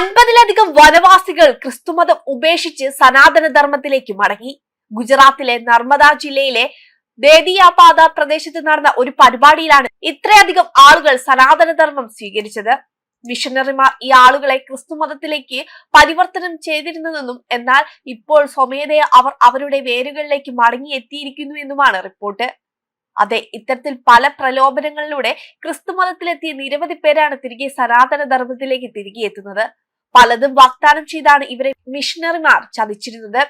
അൻപതിലധികം വനവാസികൾ ക്രിസ്തുമതം ഉപേക്ഷിച്ച് സനാതന ധർമ്മത്തിലേക്ക് മടങ്ങി. ഗുജറാത്തിലെ നർമ്മദ ജില്ലയിലെ ദേദിയാപാത പ്രദേശത്ത് നടന്ന ഒരു പരിപാടിയിലാണ് ഇത്രയധികം ആളുകൾ സനാതന ധർമ്മം സ്വീകരിച്ചത്. മിഷനറിമാർ ഈ ആളുകളെ ക്രിസ്തുമതത്തിലേക്ക് പരിവർത്തനം ചെയ്തിരുന്നതെന്നും എന്നാൽ ഇപ്പോൾ സ്വമേധയ അവർ അവരുടെ വേരുകളിലേക്ക് മടങ്ങി എത്തിയിരിക്കുന്നു എന്നുമാണ് റിപ്പോർട്ട്. അതെ ഇത്തരത്തിൽ പല പ്രലോഭനങ്ങളിലൂടെ ക്രിസ്തുമതത്തിലെത്തിയ നിരവധി പേരാണ് തിരികെ സനാതന ധർമ്മത്തിലേക്ക് തിരികെ എത്തുന്നത് പലതും വാഗ്ദാനം ചെയ്താണ് ഇവരെ മിഷണറിമാർ ചതിച്ചിരുന്നത്.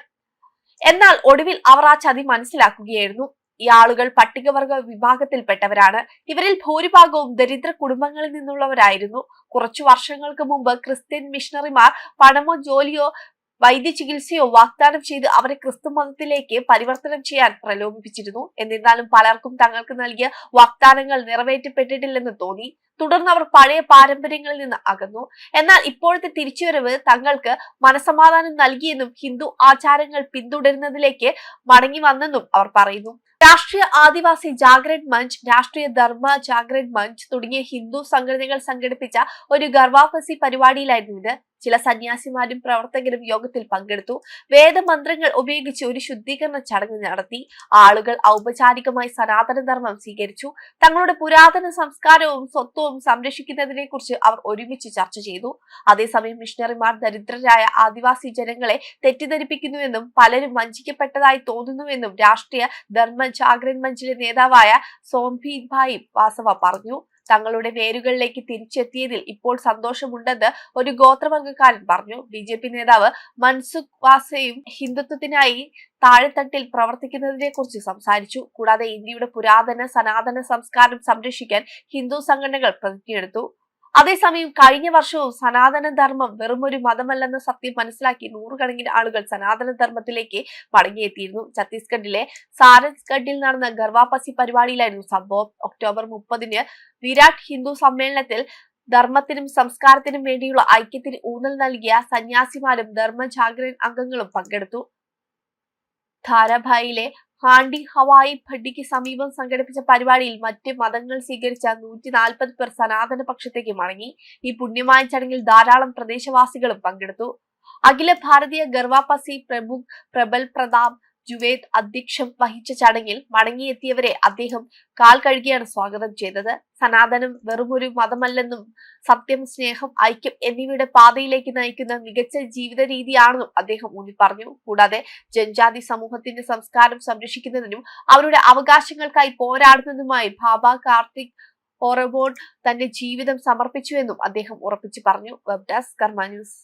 എന്നാൽ ഒടുവിൽ അവർ ആ ചതി മനസ്സിലാക്കുകയായിരുന്നു. ഈ ആളുകൾ പട്ടികവർഗ വിഭാഗത്തിൽപ്പെട്ടവരാണ്. ഇവരിൽ ഭൂരിഭാഗവും ദരിദ്ര കുടുംബങ്ങളിൽ നിന്നുള്ളവരായിരുന്നു. കുറച്ചു വർഷങ്ങൾക്ക് മുമ്പ് ക്രിസ്ത്യൻ മിഷണറിമാർ പണമോ ജോലിയോ വൈദ്യ ചികിത്സയോ വാഗ്ദാനം ചെയ്ത് അവരെ ക്രിസ്തു മതത്തിലേക്ക് പരിവർത്തനം ചെയ്യാൻ പ്രലോഭിപ്പിച്ചിരുന്നു. എന്നിരുന്നാലും പലർക്കും തങ്ങൾക്ക് നൽകിയ വാഗ്ദാനങ്ങൾ നിറവേറ്റപ്പെട്ടിട്ടില്ലെന്ന് തോന്നി. തുടർന്ന് അവർ പഴയ പാരമ്പര്യങ്ങളിൽ നിന്ന് അകന്നു. എന്നാൽ ഇപ്പോഴത്തെ തിരിച്ചുവരവ് തങ്ങൾക്ക് മനസമാധാനം നൽകിയെന്നും ഹിന്ദു ആചാരങ്ങൾ പിന്തുടരുന്നതിലേക്ക് മടങ്ങി വന്നെന്നും അവർ പറയുന്നു. രാഷ്ട്രീയ ആദിവാസി ജാഗ്രത് മഞ്ച് രാഷ്ട്രീയ ധർമ്മ ജാഗ്രത് മഞ്ച് തുടങ്ങിയ ഹിന്ദു സംഘടനകൾ സംഘടിപ്പിച്ച ഒരു ഗർവാഫസി പരിപാടിയിലായിരുന്നു ഇത്. ചില സന്യാസിമാരും പ്രവർത്തകരും യോഗത്തിൽ പങ്കെടുത്തു. വേദമന്ത്രങ്ങൾ ഉപയോഗിച്ച് ഒരു ശുദ്ധീകരണ ചടങ്ങ് നടത്തി. ആളുകൾ ഔപചാരികമായി സനാതന ധർമ്മം സ്വീകരിച്ചു. തങ്ങളുടെ പുരാതന സംസ്കാരവും സ്വത്വവും സംരക്ഷിക്കുന്നതിനെ കുറിച്ച് അവർ ഒരുമിച്ച് ചർച്ച ചെയ്തു. അതേസമയം മിഷണറിമാർ ദരിദ്രരായ ആദിവാസി ജനങ്ങളെ തെറ്റിദ്ധരിപ്പിക്കുന്നുവെന്നും പലരും വഞ്ചിക്കപ്പെട്ടതായി തോന്നുന്നുവെന്നും രാഷ്ട്രീയ ധർമ്മ ജാഗ്രൻ മഞ്ചിലെ നേതാവായ സോംഭി ഭായി വാസവ പറഞ്ഞു. തങ്ങളുടെ വേരുകളിലേക്ക് തിരിച്ചെത്തിയതിൽ ഇപ്പോൾ സന്തോഷമുണ്ടെന്ന് ഒരു ഗോത്രവർഗക്കാരൻ പറഞ്ഞു. ബി ജെ പി നേതാവ് മൻസുഖ് വാസയും ഹിന്ദുത്വത്തിനായി താഴെത്തട്ടിൽ പ്രവർത്തിക്കുന്നതിനെ കുറിച്ച് സംസാരിച്ചു. കൂടാതെ ഇന്ത്യയുടെ പുരാതന സനാതന സംസ്കാരം സംരക്ഷിക്കാൻ ഹിന്ദു സംഘടനകൾ പ്രതിജ്ഞയെടുത്തു. അതേസമയം കഴിഞ്ഞ വർഷവും സനാതന ധർമ്മം വെറുമൊരു മതമല്ലെന്ന സത്യം മനസ്സിലാക്കി നൂറുകണക്കിന് ആളുകൾ സനാതന ധർമ്മത്തിലേക്ക് മടങ്ങിയെത്തിയിരുന്നു. ഛത്തീസ്ഗഡിലെ സാരൻസ്ഗഡിൽ നടന്ന ഗർവാപസി പരിപാടിയിലായിരുന്നു സംഭവം. ഒക്ടോബർ മുപ്പതിന് വിരാട് ഹിന്ദു സമ്മേളനത്തിൽ ധർമ്മത്തിനും സംസ്കാരത്തിനും വേണ്ടിയുള്ള ഐക്യത്തിന് ഊന്നൽ നൽകിയ സന്യാസിമാരും ധർമ്മ ജാഗ്രൻ അംഗങ്ങളും പങ്കെടുത്തു. ധാരാഭായിലെ ഹാണ്ടി ഹവായി ഭട്ടിക്ക് സമീപം സംഘടിപ്പിച്ച പരിപാടിയിൽ മറ്റ് മതങ്ങൾ സ്വീകരിച്ച നൂറ്റി നാൽപ്പത് പേർ സനാതന പക്ഷത്തേക്ക് മടങ്ങി. ഈ പുണ്യമായ ചടങ്ങിൽ ധാരാളം പ്രദേശവാസികളും പങ്കെടുത്തു. അഖില ഭാരതീയ ഗർവാപസി പ്രമുഖ് പ്രബൽ പ്രതാപ് ജുവേദ് അധ്യക്ഷം വഹിച്ച ചടങ്ങിൽ മടങ്ങിയെത്തിയവരെ അദ്ദേഹം കാൽ കഴുകിയാണ് സ്വാഗതം ചെയ്തത്. സനാതനം വെറുമൊരു മതമല്ലെന്നും സത്യം സ്നേഹം ഐക്യം എന്നിവയുടെ പാതയിലേക്ക് നയിക്കുന്ന മികച്ച ജീവിത രീതിയാണെന്നും അദ്ദേഹം ഊന്നി പറഞ്ഞു കൂടാതെ ജൻജാതി സമൂഹത്തിന്റെ സംസ്കാരം സംരക്ഷിക്കുന്നതിനും അവരുടെ അവകാശങ്ങൾക്കായി പോരാടുന്നതിനുമായി ബാബ കാർത്തിക് ഓറബോൺ തന്റെ ജീവിതം സമർപ്പിച്ചുവെന്നും അദ്ദേഹം ഉറപ്പിച്ചു പറഞ്ഞു. വെബ് ഡെസ്ക് കർമ്മ ന്യൂസ്